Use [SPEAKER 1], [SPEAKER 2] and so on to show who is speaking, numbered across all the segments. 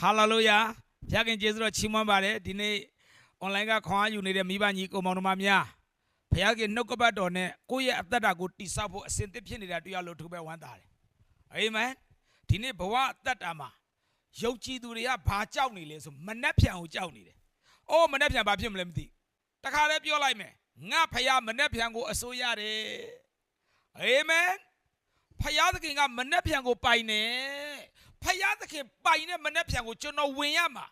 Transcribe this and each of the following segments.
[SPEAKER 1] ဟာလေလုယာဘုရားခင်ကျေးဇူးတော်ချီးမွမ်းပါတယ်ဒီနေ့ online ကခွန်အားယူနေတဲ့မိဘညီကိုမောင်နှမများဘုရားခင်နှုတ်ကပတ်တော်နဲ့ကိုယ့်ရဲ့အသက်တာကိုတိဆောက်ဖို့အစဉ်သစ်ဖြစ်နေတာတွေ့ရလို့ထိုပဲဝမ်းသာတယ်အာမင်ဒီနေ့ဘဝအသက်တာမှာယုံကြည်သူတွေကဘာကြောက်နေလဲဆိုမနှက်ဖြံကိုကြောက်နေတယ်အိုးမနှက်ဖြံဘာဖြစ်မလဲမသိတခါတည်းပြောလိုက်မယ်ငါဖះမနှက်ဖြံကိုအစိုးရတယ်အာမင်ဖះသခင်ကမနှက်ဖြံကိုပိုင်တယ်ဖះသ ခင်ပိုင်တဲ့မနှက်ဖြံကိုကျွန်တော်ဝင်ရမှာ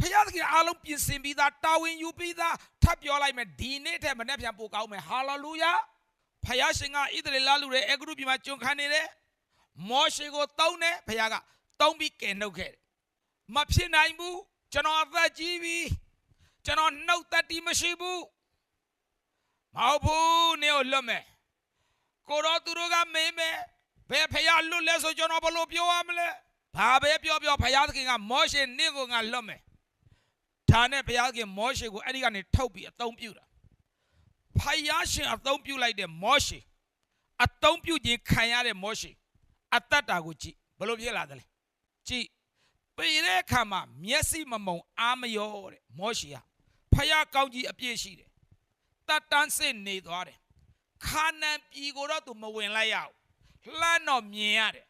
[SPEAKER 1] ဖခင်သခင်အားလုံးပြင်ဆင်ပြီးသားတာဝန်ယူပြီးသားထပ်ပြောလိုက်မယ်ဒီနေ့တည်းမနေ့ပြန်ပို့ကောင်းမယ်ဟာလေလုယာဖခင်ရှင်ကဣသရေလလူတွေအဂရုပြည်မှာကျွန်ခံနေတယ်မောရှေကိုတောင်းတယ်ဖခင်ကတောင်းပြီးကယ်နှုတ်ခဲ့တယ်မဖြစ်နိုင်ဘူးကျွန်တော်အသက်ကြီးပြီကျွန်တော်နှုတ်သက်တီးမရှိဘူးမဟုတ်ဘူးနေကိုလွတ်မယ်ကိုတော့သူတို့ကမေးမယ်ဘယ်ဖခင်လွတ်လဲဆိုကျွန်တော်ဘယ်လိုပြောရမလဲ ဘာပဲပြောပြောဖခင်သခင်ကမောရှေနေကိုငါလွတ်မယ်ဒါနဲ့ဘုရားခင်မောရှေကိုအဲ့ဒီကနေထုတ်ပြီးအသုံးပြုတာဖယားရှင်အသုံးပြုလိုက်တဲ့မောရှေအသုံးပြုခြင်းခံရတဲ့မောရှေအသက်တာကိုကြည့်ဘယ်လိုဖြစ်လာသလဲကြည့်ပေတဲ့အခါမှာမျက်စိမမုံအားမရောတဲ့မောရှေကဖယားကောင်းကြီးအပြည့်ရှိတယ်တတ်တန်းစစ်နေသွားတယ်ခါနန်ပြည်ကိုတော့သူမဝင်လိုက်ရဘူးလှမ်းတော့မြင်ရတယ်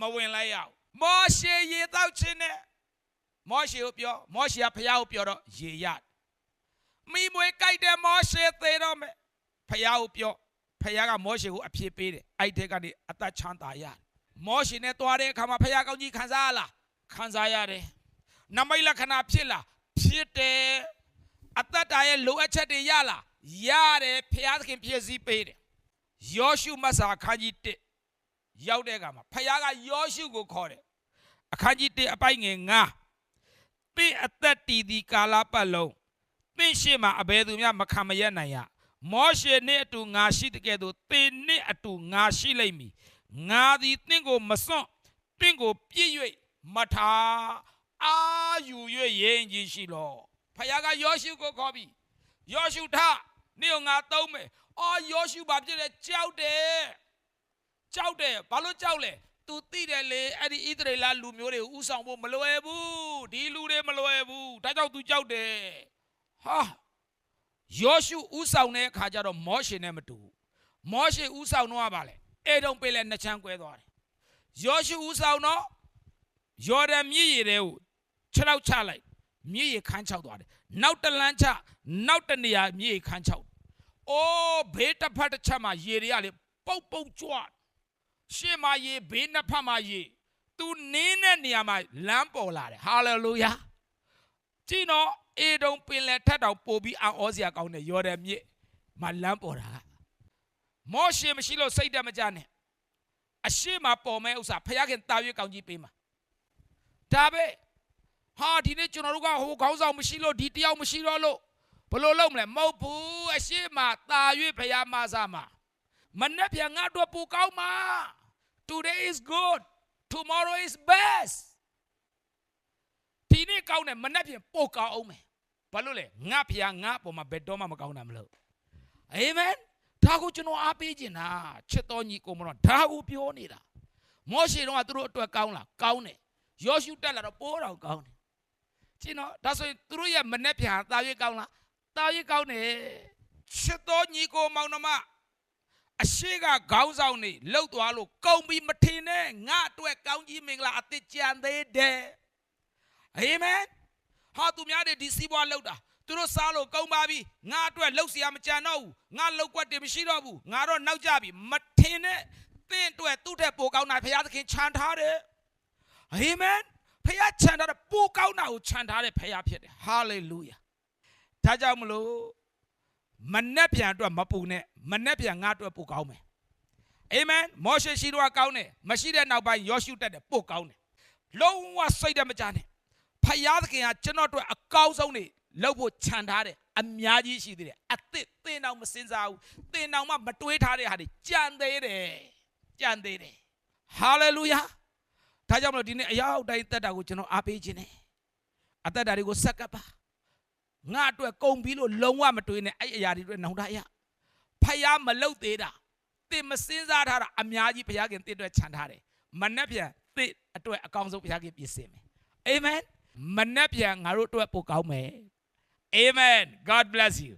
[SPEAKER 1] မဝင်လိုက်ရဘူး မောရှေရေတောက်ခြင်းနဲ့မောရှေကိုပြောမောရှေကဖះကိုပြောတော့ရေရမိမွေကြိုက်တယ်မောရှေသေတော့မယ်ဖះကိုပြောဖះကမောရှေကိုအပြစ်ပေးတယ်အဲ့ဒီကနေအသက်ချမ်းသာရတယ်မောရှေနဲ့တွားတဲ့အခါမှာဖះကောင်းကြီးခံစားရလားခံစားရတယ်နမိတ်လက္ခဏာဖြစ်လားဖြစ်တယ်အသက်တာရဲ့လိုအပ်ချက်တွေရလားရတယ်ဖះသခင်ပြည့်စည်ပေးတယ်ယောရှုမတ်စာအခန်းကြီး1 ရောက်တဲ့အခါမှာဖះကယောရှုကိုခေါ်တယ်အခန်းကြီး1အပိုက်ငယ်9သင်အသက်တည်သည့်ကာလပတ်လုံးသင်ရှိမှအဘယ်သူမျှမခံမရက်နိုင်ရမောရှေနှင့်အတူငါရှိတဲ့ကဲ့သို့သင်နှင့်အတူငါရှိလိမ့်မည်ငါသည်သင်ကိုမစွန့်သင်ကိုပြည့်၍မထားအာယူ၍ရင်ကြီးရှိလောဖခင်ကယောရှုကိုခေါ်ပြီးယောရှုထနေကိုငါသုံးမယ်အော်ယောရှုဘာဖြစ်လဲကြောက်တယ် ကြောက်တယ်ဘာလို့ကြောက်လဲ तू သိတယ်လေအဲ့ဒီဣသရေလလူမျိုးတွေဥဆောင်ဖို့မလွယ်ဘူးဒီလူတွေမလွယ်ဘူးဒါကြောင့် तू ကြောက်တယ်ဟာယောရှုဥဆောင်တဲ့အခါကျတော့မောရှေနဲ့မတူဘူးမောရှေဥဆောင်တော့ကပါလေအေတုံပေးလဲနှစ်ချမ်းကွဲသွားတယ်ယောရှုဥဆောင်တော့ယော်ဒန်မြစ်ရည်တွေကိုခြေလောက်ချလိုက်မြစ်ရည်ခန်းချောက်သွားတယ်နောက်တစ်လမ်းချနောက်တစ်နေရာမြစ်ရည်ခန်းချောက်အိုးဘေးတစ်ဖက်တစ်ချက်မှာရေတွေကလေပုတ်ပုတ်ကြွ ရှေ့မှာရေဘေးနှစ်ဖက်မှာရေသူနင်းတဲ့နေရာမှာလမ်းပေါ်လာတယ်ဟာလေလုယာကြည့်နော်အေဒုံပင်လယ်ထက်တောင်ပို့ပြီးအော်ဩစရာကောင်းတယ်ယော်ဒန်မြစ်မှာလမ်းပေါ်တာကမောရှေမရှိလို့စိတ်တက်မကြနဲ့အရှိမပေါ်မဲ့ဥစ္စာဖခင်တာရွေးကောင်းကြီးပေးမှာဒါပဲဟာဒီနေ့ကျွန်တော်တို့ကဟိုခေါင်းဆောင်မရှိလို့ဒီတယောက်မရှိတော့လို့ဘယ်လိုလုပ်မလဲမဟုတ်ဘူးအရှိမတာရွေးဖခင်မဆာမှာမနေ့ပြန်ငါတို့ပူကောင်းမှာ Today is good. Tomorrow is best. ဒီနေ့ကောင်းတယ်မနေ့ပြင်ပို့ကောင်းအောင်မယ်ဘာလို့လဲငါဖျားငါအပေါ်မှာဘယ်တော့မှမကောင်းတာမလို့အာမင်ဒါကိုကျွန်တော်အားပေးခြင်းတာချစ်တော်ညီကိုမတော်ဒါကိုပြောနေတာမောရှေတော့ကသူတို့အတွက်ကောင်းလားကောင်းတယ်ယောရှုတက်လာတော့ပိုးတော်ကောင်းတယ်ရှင်းတော့ဒါဆိုရင်သူတို့ရဲ့မနေ့ပြန်တာရွေးကောင်းလားတာရွေးကောင်းတယ်ချစ်တော်ညီကိုမောင်နှမ အရှိကခေါင်းဆောင်နေလှုပ်သွားလို့ကုံပြီးမထင်နဲ့ငါအတွက်ကောင်းကြီးမင်္ဂလာအသက်ကြံသေးတယ်အာမင်ဟာသူများတွေဒီစီးပွားလှုပ်တာသူတို့စားလို့ကောင်းပါပြီငါအတွက်လှုပ်เสียမကြံတော့ဘူးငါလှုပ်ကွက်တယ်မရှိတော့ဘူးငါတော့နောက်ကြပြီမထင်နဲ့သင်အတွက်သူ့တဲ့ပိုကောင်းတာဘုရားသခင်ခြံထားတယ်အာမင်ဘုရားခြံထားတဲ့ပိုကောင်းတာကိုခြံထားတဲ့ဘုရားဖြစ်တယ်ဟာလေလုယာဒါကြောင့်မလို့ မနဲ့ပြန်အတွက်မပူနဲ့မနဲ့ပြန်ငါအတွက်ပိုကောင်းမယ်အာမင်မောရှေရှိတော့ကောင်းတယ်မရှိတဲ့နောက်ပိုင်းယောရှုတက်တယ်ပိုကောင်းတယ်လုံးဝစိတ်တမကြနဲ့ဖယားသခင်ကကျွန်တော်အတွက်အကောင်းဆုံးနေလောက်ဖို့ခြံထားတယ်အများကြီးရှိသေးတယ်အသစ်သင်အောင်မစင်စားဘူးသင်အောင်မှမတွေးထားတဲ့ဟာတွေကြံသေးတယ်ကြံသေးတယ်ဟာလေလုယာဒါကြောင့်မလို့ဒီနေ့အရာအတိုင်းတက်တာကိုကျွန်တော်အားပေးခြင်းနဲ့အသက်တာတွေကိုဆက်ကပ်ပါ ငါအတွက်ကုန်ပြီလို့လုံးဝမတွေးနဲ့အဲ့အရာတွေအတွက်နောင်တရဖယားမလုတ်သေးတာတင်မစင်းစားထားတာအများကြီးဘုရားခင်တင့်အတွက်ခြံထားတယ်မနှက်ပြန်တစ်အတွက်အကောင်းဆုံးဘုရားခင်ပြင်ဆင်မယ်အာမင်မနှက်ပြန်ငါတို့အတွက်ပိုကောင်းမယ်အာမင် God bless you